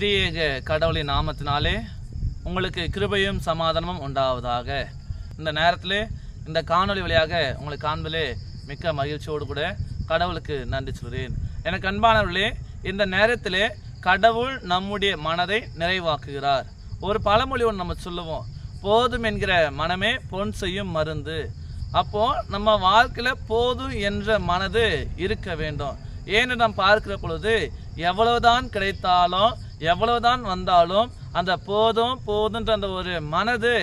திரியேக கடவுளின் நாமத்தினாலே உங்களுக்கு கிருபையும் சமாதானமும் உண்டாவதாக. இந்த நேரத்தில் இந்த காணொளி வழியாக உங்களை காண்பதிலே மிக்க மகிழ்ச்சியோடு கூட கடவுளுக்கு நன்றி சொல்கிறேன். எனக்கு அன்பானவர்களே இந்த நேரத்திலே கடவுள் நம்முடைய மனதை நிறைவாக்குகிறார். ஒரு பழமொழி ஒன்று நம்ம சொல்லுவோம். போதும் என்கிற மனமே பொன் செய்யும் மருந்து. அப்போது நம்ம வாழ்க்கையில் போதும் என்ற மனது இருக்க வேண்டும். ஏன்னு நாம் பார்க்கிற பொழுது எவ்வளவுதான் கிடைத்தாலும் எவ்வளவுதான் வந்தாலும் அந்த போதும் போதுன்ற அந்த ஒரு மனது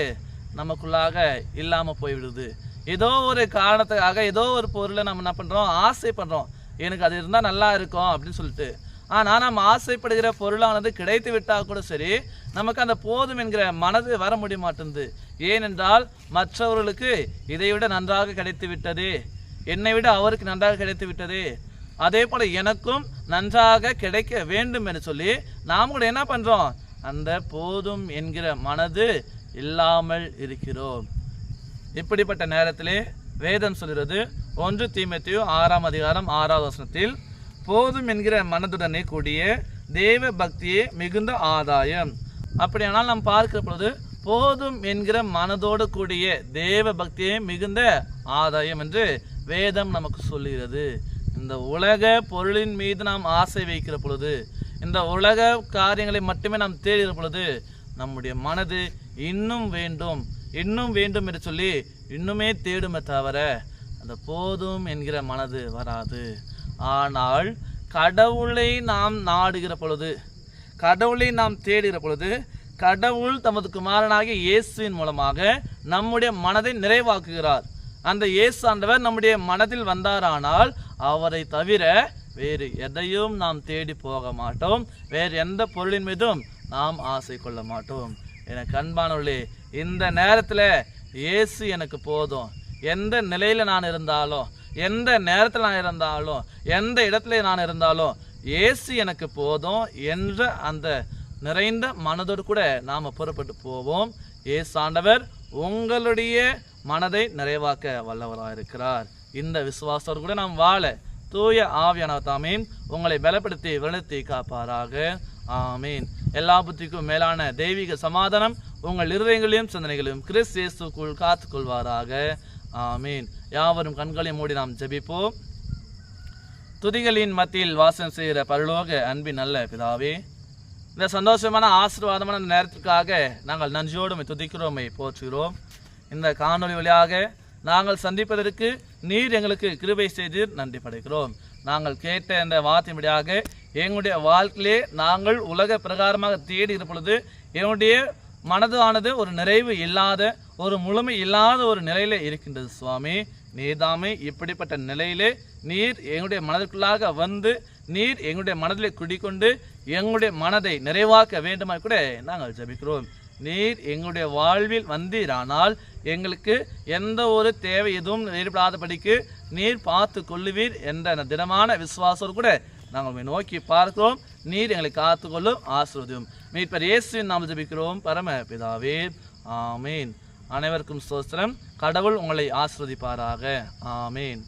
நமக்குள்ளாக இல்லாமல் போய்விடுது. ஏதோ ஒரு காரணத்துக்காக ஏதோ ஒரு பொருளை நம்ம என்ன பண்ணுறோம் ஆசைப்படுறோம். எனக்கு அது இருந்தால் நல்லா இருக்கும் அப்படின்னு சொல்லிட்டு. ஆனால் நம்ம ஆசைப்படுகிற பொருளானது கிடைத்து விட்டால் கூட சரி நமக்கு அந்த போதும் என்கிற மனது வர முடிய மாட்டேங்குது ஏனென்றால் மற்றவர்களுக்கு இதை விட நன்றாக கிடைத்து விட்டது. என்னை விட அவருக்கு நன்றாக கிடைத்து விட்டது. அதே போல் எனக்கும் நன்றாக கிடைக்க வேண்டும் என்று சொல்லி நாம் கூட என்ன பண்ணுறோம் அந்த போதும் என்கிற மனது இல்லாமல் இருக்கிறோம். இப்படிப்பட்ட நேரத்திலே வேதம் சொல்கிறது. ஒன்று தீமத்தையோ ஆறாம் அதிகாரம் ஆறாவது வசனத்தில் போதும் என்கிற மனதுடனே கூடிய தேவ பக்தியே மிகுந்த ஆதாயம். அப்படியானால் நாம் பார்க்கிற பொழுது போதும் என்கிற மனதோடு கூடிய தேவ பக்தியே மிகுந்த ஆதாயம் என்று வேதம் நமக்கு சொல்லுகிறது. இந்த உலக பொருளின் மீது நாம் ஆசை வைக்கிற பொழுது இந்த உலக காரியங்களை மட்டுமே நாம் தேடுகிற பொழுது நம்முடைய மனது இன்னும் வேண்டும் இன்னும் வேண்டும் என்று சொல்லி இன்னுமே தேடுமே தவிர அந்த போதும் என்கிற மனது வராது. ஆனால் கடவுளை நாம் நாடுகிற பொழுது கடவுளை நாம் தேடுகிற பொழுது கடவுள் தமது குமாரனாகிய இயேசுவின் மூலமாக நம்முடைய மனதை நிறைவாக்குகிறார். அந்த இயேசு ஆண்டவர் நம்முடைய மனதில் வந்தாரானால் அவரை தவிர வேறு எதையும் நாம் தேடி போக மாட்டோம். வேறு எந்த பொருளின் மீதும் நாம் ஆசை கொள்ள மாட்டோம். எனக்கு அன்பானவர்களே இந்த நேரத்தில் இயேசு எனக்கு போதும். எந்த நிலையில் நான் இருந்தாலும் எந்த நேரத்தில் நான் இருந்தாலும் எந்த இடத்துல நான் இருந்தாலும் இயேசு எனக்கு போதும் என்ற அந்த நிறைந்த மனதோடு கூட நாம் புறப்பட்டு போவோம். ஏசாண்டவர் உங்களுடைய மனதை நிறைவாக்க வல்லவராக இருக்கிறார் இந்த விசுவாசத்தோடு கூட நாம் வாழ தூய ஆவியானவர் தாமே உங்களை பலப்படுத்தி வளர்த்தி காப்பாராக. ஆமீன். எல்லா புத்திக்கும் மேலான தெய்வீக சமாதானம் உங்கள் இருதயங்களையும் சிந்தனைகளையும் கிறிஸ் இயேசுக்குள் காத்துக்கொள்வாராக. ஆமீன். யாவரும் கண்களை மூடி நாம் ஜெபிப்போம். துதிகளின் மத்தியில் வாசம் செய்கிற பரலோக அன்பின் நல்ல பிதாவே இந்த சந்தோஷமான ஆசீர்வாதமான நேரத்திற்காக நாங்கள் நன்றியோடு துதிக்கிறோமை போற்றுகிறோம். இந்த காணொளி வழியாக நாங்கள் சந்திப்பதற்கு நீர் எங்களுக்கு கிருபை செய்து நன்றி படைக்கிறோம். நாங்கள் கேட்ட இந்த வார்த்தையின்படியாக எங்களுடைய வாழ்க்கையிலே நாங்கள் உலக பிரகாரமாக தேடி இருப்பொழுது என்னுடைய மனது ஆனது ஒரு நிறைவு இல்லாத ஒரு முழுமை இல்லாத ஒரு நிலையில் இருக்கின்றது சுவாமி. நீதாமே இப்படிப்பட்ட நிலையிலே நீர் எங்களுடைய மனதிற்குள்ளாக வந்து நீர் எங்களுடைய மனதிலே குடிக்கொண்டு எங்களுடைய மனதை நிறைவாக்க வேண்டுமா கூட நாங்கள் ஜெபிக்கிறோம். நீர் எங்களுடைய வாழ்வில் வந்தீரானால் எங்களுக்கு எந்த ஒரு தேவை எதுவும் ஏற்படாதபடிக்கு நீர் பார்த்து கொள்ளுவீர் என்ற திடமான விசுவாசம் கூட நாங்கள் உம்மை நோக்கி பார்க்கிறோம். நீர் எங்களை காத்துக்கொள்ளும் ஆசிர்வதியும். மீட்பர் இயேசுவின் நாம் ஜபிக்கிறோம். பரம பிதாவே ஆமீன். அனைவருக்கும் சோஸ்திரம் கடவுள் உங்களை ஆசிர்வதிப்பாராக. ஆமீன்.